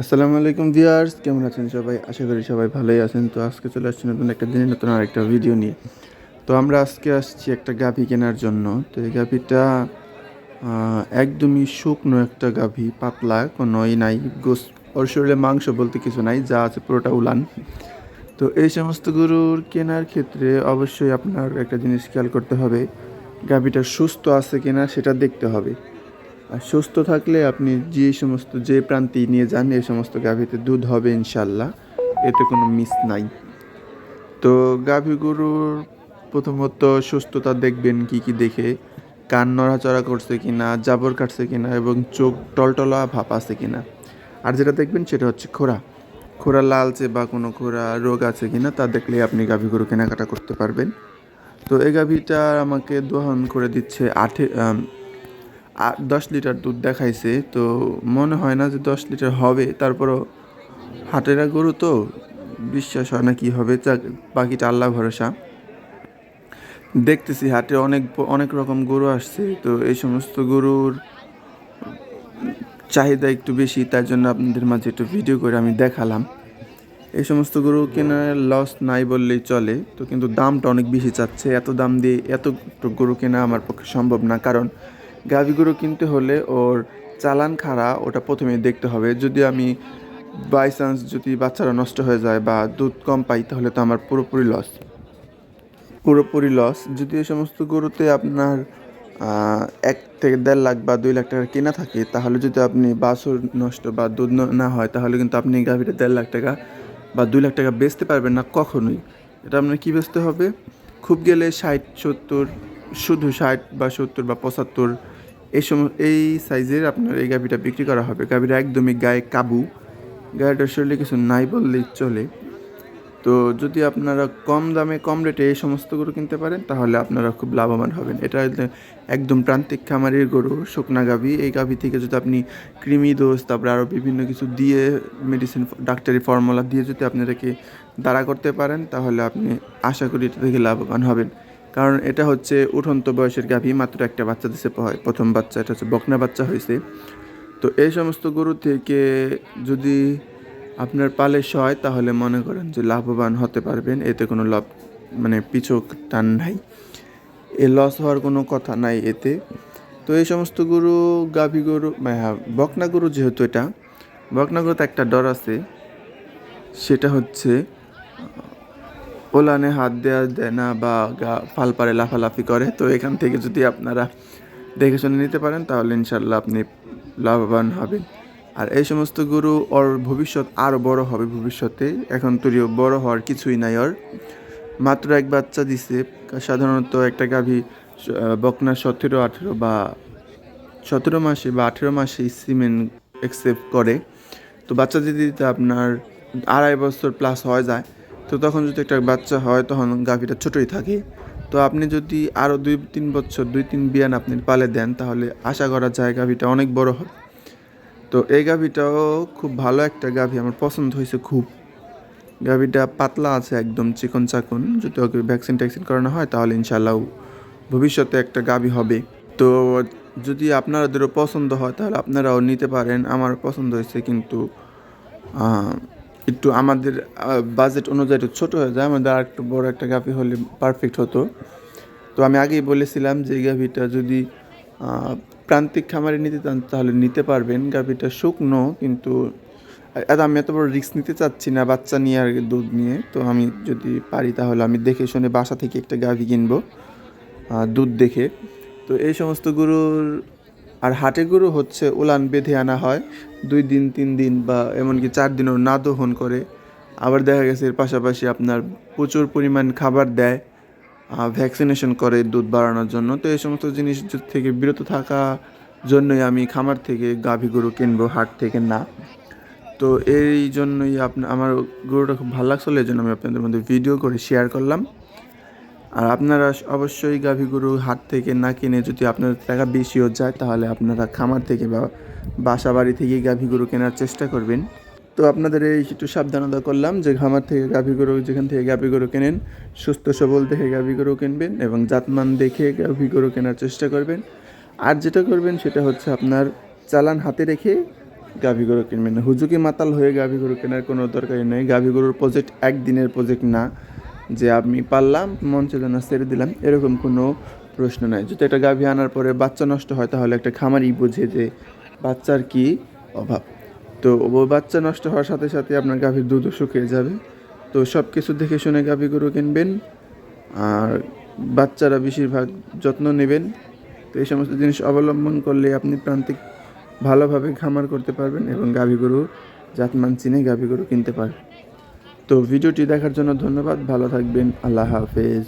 আসসালামু আলাইকুম ভিউয়ার্স, কেমন আছেন সবাই? আশা করি সবাই ভালোই আছেন। তো আজকে চলে আসছি নতুন একটা দিনে, নতুন আরেকটা ভিডিও নিয়ে। তো আমরা আজকে আসছি একটা গাভী কেনার জন্য। তো এই গাভীটা একদমই শুকনো একটা গাভী, পাতলা কোনো ই নাই। গোস ওর শরীরে মাংস বলতে কিছু নাই, যা আছে পুরোটা উলান। তো এই সমস্ত গরুর কেনার ক্ষেত্রে অবশ্যই আপনার একটা জিনিস খেয়াল করতে হবে। গাভীটা সুস্থ আছে কিনা সেটা দেখতে হবে। আর সুস্থ থাকলে আপনি যে সমস্ত, যে প্রান্তে নিয়ে যান এই সমস্ত গাভীতে দুধ হবে ইনশাল্লাহ এতে কোনো মিস নাই। তো গাভী গরুর প্রথমত সুস্থতা দেখবেন কি কি দেখে, কান নড়াচড়া করছে কি না জাবর কাটছে কি না এবং চোখ টলটলা ভাপ আছে কি না আর যেটা দেখবেন সেটা হচ্ছে খোরা খোরা লালচে বা কোনো খোরা রোগ আছে কি না তা দেখলে আপনি গাভী গরু কেনাকাটা করতে পারবেন। তো এই গাভীটা আমাকে দোহন করে দিচ্ছে আঠে আম, আ- দশ লিটার দুধ দেখাইছে তো মনে হয় না যে দশ লিটার হবে। তারপরও হাটেরা গরু তো বিশ্বাস হয় না কি হবে বাকিটা আল্লাহ ভরসা। দেখতেছি হাটে অনেক অনেক রকম গরু আসছে তো এই সমস্ত গরুর চাহিদা একটু বেশি তাই জন্য আপনাদের মাঝে একটু ভিডিও করে আমি দেখালাম। এই সমস্ত গরু কেনার লস নাই বললেই চলে তো কিন্তু দামটা অনেক বেশি চাচ্ছে। এত দাম দিয়ে এত গরু কেনা আমার পক্ষে সম্ভব না কারণ গাভী গরু কিনতে হলে ওর চালান খাড়া ওটা প্রথমে দেখতে হবে। যদি আমি বাই চান্স যদি বাচ্চারা নষ্ট হয়ে যায় বা দুধ কম পাই, তাহলে তো আমার পুরোপুরি লস পুরোপুরি লস যদি এই সমস্ত গরুতে আপনার এক থেকে দেড় লাখ বা দুই লাখ টাকা কেনা থাকে, তাহলে যদি আপনি বাছুর নষ্ট বা দুধ না হয়, তাহলে কিন্তু আপনি গাভীটা দেড় লাখ টাকা বা দুই লাখ টাকা বেচতে পারবেন না কখনোই। এটা আপনার কী বেচতে হবে? খুব গেলে ষাট, সত্তর, শুধু ষাট বা সত্তর বা পঁচাত্তর এই সময় এই সাইজের আপনার এই গাভীটা বিক্রি করা হবে। গাভীটা একদমই গায়ে কাবু। গাড়িটার শরীরে কিছু নাই বললেই চলে। তো যদি আপনারা কম দামে, কম রেটে এই সমস্ত গরু কিনতে পারেন, তাহলে আপনারা খুব লাভবান হবেন। এটা একদম প্রান্তিক খামারের গরু, শুকনা গাভী। এই গাভী থেকে যদি আপনি কৃমি দোষ, তারপরে আরও বিভিন্ন কিছু দিয়ে মেডিসিন ডাক্তারি ফর্মুলা দিয়ে যদি আপনাদেরকে দাঁড়া করতে পারেন, তাহলে আপনি আশা করি এটা থেকে লাভবান হবেন। কারণ এটা হচ্ছে উঠন্ত বয়সের গাভী মাত্র একটা বাচ্চা দিছে হয় প্রথম বাচ্চা এটা হচ্ছে বকনা বাচ্চা হয়েছে তো এই সমস্ত গরু থেকে যদি আপনার পালিশ হয় তাহলে মনে করেন যে লাভবান হতে পারবেন এতে কোনো লাভ মানে পিছু টান নাই। এ লস হওয়ার কোনো কথা নাই এতে। তো এই সমস্ত গরু গাভী গরু মানে হ্যাঁ, বকনা গরু যেহেতু এটা বকনা গরুতে একটা ডর আছে সেটা হচ্ছে ওলানে হাত দেওয়া দেয় না বা গা ফাল পারে লাফালাফি করে, তো এখান থেকে যদি আপনারা দেখে শুনে নিতে পারেন, তাহলে ইনশাল্লাহ আপনি লাভবান হবেন। আর এই সমস্ত গরু ওর ভবিষ্যৎ আরও বড় হবে ভবিষ্যতে। এখন তৈরিও বড় হওয়ার কিছুই নাই ওর। মাত্র এক বাচ্চা দিছে, সাধারণত একটা গাভী বকনা সতেরো, আঠেরো বা সতেরো মাসে বা আঠেরো মাসে সিমেন্ট অ্যাকসেপ্ট করে। তো বাচ্চা দিতে আপনার আড়াই বছর প্লাস হয়ে যায় তো তখন যদি একটা বাচ্চা হয়, তখন গাভীটা ছোটোই থাকে। তো আপনি যদি আরও দুই, তিন বছর, দুই, তিন বিয়ান আপনি পালে দেন, তাহলে আশা করা যায় গাভীটা অনেক বড় হবে। তো এই গাভীটাও খুব ভালো একটা গাভী, আমার পছন্দ হয়েছে খুব। গাভীটা পাতলা আছে একদম চিকন চাকন যদি ওকে ভ্যাকসিন ট্যাকসিন করানো হয়, তাহলে ইনশাল্লাহ ভবিষ্যতে একটা গাভী হবে। তো যদি আপনাদেরও পছন্দ হয়, তাহলে আপনারাও নিতে পারেন। আমার পছন্দ হয়েছে কিন্তু একটু আমাদের বাজেট অনুযায়ী একটু ছোটো হয়ে যায়, আমাদের আর একটু বড় একটা গাভী হলে পারফেক্ট হতো। তো আমি আগেই বলেছিলাম যে গাভীটা যদি প্রান্তিক খামারে নিতে চান, তাহলে নিতে পারবেন। গাভীটা শুকনো, কিন্তু এত আমি এত বড় রিস্ক নিতে চাচ্ছি না, বাচ্চা নিয়ে আর দুধ নিয়ে। তো আমি যদি পারি, তাহলে আমি দেখে শুনে বাসা থেকে একটা গাভী কিনবো দুধ দেখে। তো এই সমস্ত গরুর আর হাটে গরু হচ্ছে উলান বেঁধে আনা হয়। দুই দিন, তিন দিন বা এমনকি চার দিনও না দহন করে। আবার দেখা গেছে এর পাশাপাশি আপনার প্রচুর পরিমাণ খাবার দেয় ভ্যাকসিনেশন করে দুধ বাড়ানোর জন্য। তো এই সমস্ত জিনিস থেকে বিরত থাকা জন্যই আমি খামার থেকে গাভী গরু কিনবো, হাট থেকে না। তো এই জন্যই আপনার আমার গরুটা খুব ভালো লাগছিল, এই জন্য আমি আপনাদের মধ্যে ভিডিও করে শেয়ার করলাম। আর আপনারা অবশ্যই গাভী গরু হাট থেকে না কিনে যদি আপনার টাকা বেশিও যায়, তাহলে আপনারা খামার থেকে বা বাসা বাড়ি থেকে গাভী গরু কেনার চেষ্টা করবেন। তো আপনাদের এই একটু সাবধানতা করলাম যে খামার থেকে গাভী গরু, যেখান থেকে গাভী গরু কেনেন, সুস্থ সবল দেখে গাভী গরু কিনবেন এবং জাতমান দেখে গাভী গরু কেনার চেষ্টা করবেন। আর যেটা করবেন সেটা হচ্ছে আপনার চালান হাতে রেখে গাভী গরু কিনবেন। হুজুকি মাতাল হয়ে গাভী গরু কেনার কোনো দরকারই নেই। গাভী গরুর প্রজেক্ট একদিনের প্রজেক্ট না। যে আমি পারলাম, মন ছিল না ছেড়ে দিলাম, এরকম কোনো প্রশ্ন নাই। যদি একটা গাভী আনার পরে বাচ্চা নষ্ট হয়, তাহলে একটা খামারই বোঝে যে বাচ্চার কি অভাব। তো ও বাচ্চা নষ্ট হওয়ার সাথে সাথে আপনার গাভীর দুধও শুকিয়ে যাবে। তো সব কিছু দেখে শুনে গাভী গরু কিনবেন, আর বাচ্চারা বেশিরভাগ যত্ন নেবেন। তো এই সমস্ত জিনিস অবলম্বন করলে আপনি প্রান্তিক ভালোভাবে খামার করতে পারবেন এবং গাভী গরু, জাতমান চিনে গাভী গরু কিনতে পারবেন। তো ভিডিওটি দেখার জন্য ধন্যবাদ ভালো থাকবেন আল্লাহ হাফেজ।